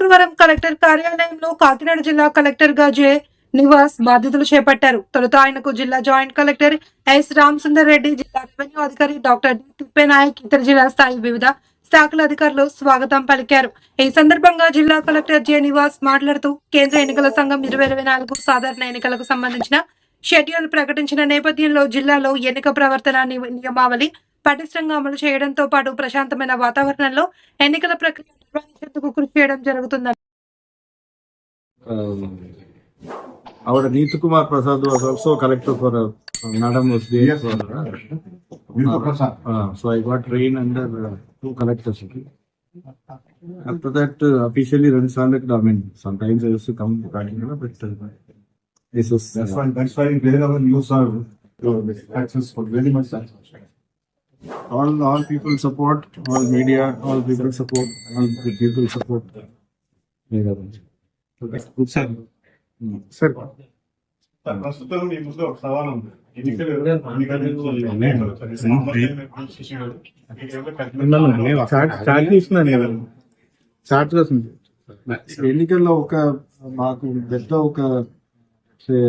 శుక్రవారం కలెక్టర్ కార్యాలయంలో కాకినాడ జిల్లా కలెక్టర్గా జే నివాస్ బాధ్యతలు చేపట్టారు. తొలుత ఆయనకు జిల్లా joint collector S Ramasundar Reddy జిల్లా రెవెన్యూ అధికారి డాక్టర్ డి ఇతర జిల్లా స్థాయి వివిధ శాఖల అధికారులు స్వాగతం పలికారు. ఈ సందర్భంగా జిల్లా కలెక్టర్ జె నివాస్ మాట్లాడుతూ కేంద్ర ఎన్నికల సంఘం ఇరవై ఇరవై నాలుగు సాధారణ ఎన్నికలకు సంబంధించిన షెడ్యూల్ ప్రకటించిన నేపథ్యంలో జిల్లాలో ఎన్నిక ప్రవర్తన నియమావళి పటిష్టంగా అమలు చేయడంతో పాటు ప్రశాంతమైన వాతావరణంలో ఎన్నికల ప్రక్రియ నిర్వహించేందుకు కృషి చేయడం జరుగుతుందని um, our Neetu Kumar Prasad was also collector for, uh, madam was there Yes. for, uh, Neetu Prasad. uh, so I got trained under uh, two collectors. okay. After that, uh, officially runs under, I mean, sometimes I used to come to Kakinada, but uh, this is. That's uh, why, that's why wherever news are uh, successful, very much successful. All all people support all media all people support all the people support. Good sir. sir ప్రస్తుతం మీ ముందు ఒక సవాల్ ఉంది. ఎన్నికలు chart కోసం. ఎన్నికల్లో ఒక మాకు పెద్ద ఒక say,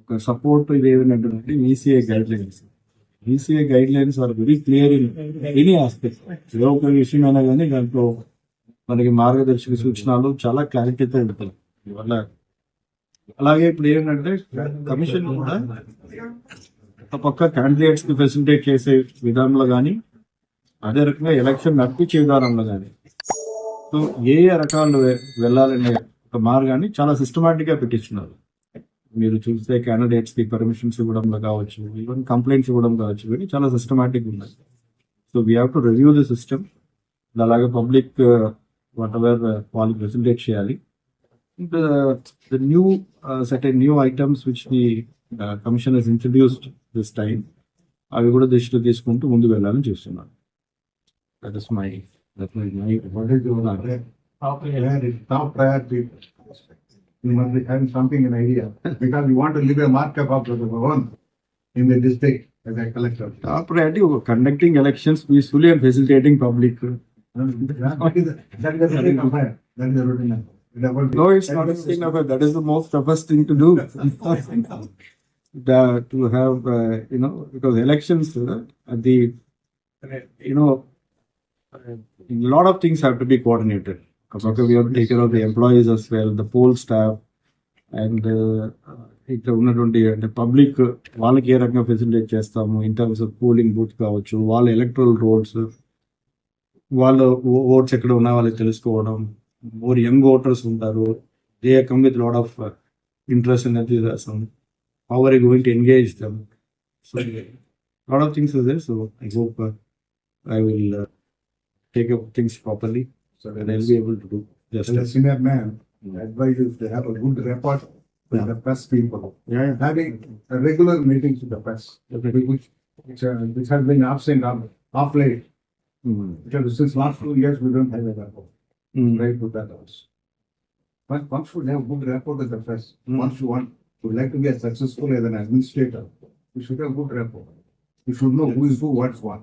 ఒక సపోర్ట్ ఇది ఏమిటంటే ECI guidelines ECI guidelines are very clear in any aspect ఏదో ఒక విషయం అయినా కానీ దాంట్లో మనకి మార్గదర్శక సూచనలు చాలా క్లారిటీతో ఉంటాయి. వల్ల అలాగే ఇప్పుడు ఏంటంటే కమిషన్ కూడా ఒక పక్క క్యాండిడేట్స్కి ఫెసిలిటేట్ చేసే విధానంలో కానీ అదే రకంగా ఎలక్షన్ నడిపించే విధానంలో కానీ సో ఏ ఏ రకాలు వెళ్ళాలనే ఒక మార్గాన్ని చాలా సిస్టమాటిక్గా పెట్టించున్నారు మీరు చూస్తే క్యాండిడేట్స్కి పర్మిషన్స్ ఇవ్వడంలో కావచ్చు ఈవెన్ కంప్లైంట్స్ ఇవ్వడం కావచ్చు ఇవన్నీ చాలా సిస్టమాటిక్ ఉన్నాయి. So we have to review the system అలాగే పబ్లిక్ వాట్ ఎవర్ వాళ్ళు ప్రెసెంటేట్ చేయాలి. The new set new items which the commission has introduced this time అవి కూడా దృష్టిలో తీసుకుంటూ ముందుకు వెళ్ళాలని చూస్తున్నాను. That is my that my my top priority You must be having something in idea because you want to leave a markup of the one in the district as a collector. Priority conducting elections peacefully and facilitating public. That is the that is the routine affair. That is the routine. affair. No, it's not a thing of. That is the most toughest thing to do. the, to have, uh, you know, because elections, uh, at the, you know, uh, a lot of things have to be coordinated. Because we have to take care of the employees as well, the poll staff, and uh, ఇక్కడ ఉన్నటువంటి అంటే public వాళ్ళకి ఏ రకంగా facilitate చేస్తాము in terms of polling booth కావచ్చు వాళ్ళ electoral roads వాళ్ళ oats ఎక్కడ ఉన్నా వాళ్ళకి తెలుసుకోవడం మోర్ యంగ్ ఓటర్స్ ఉంటారు they come with lot of interest in enthusiasm how are you going to engage them so lot of things is there so i hope uh, i will uh, take up things properly So and i'll be able to do As a justice senior man, I advise you to have a good rapport with the press people. yeah, yeah. Having a regular meetings with the press, definitely. which, which, uh, which has been absent of, of late. Mm. Because since last two years, we don't have a rapport. Mm. Very good that also. But one should have a good rapport with the press. Mm. Once you want, would like to be as successful as an administrator, you should have a good rapport. You should know who is who, what's what.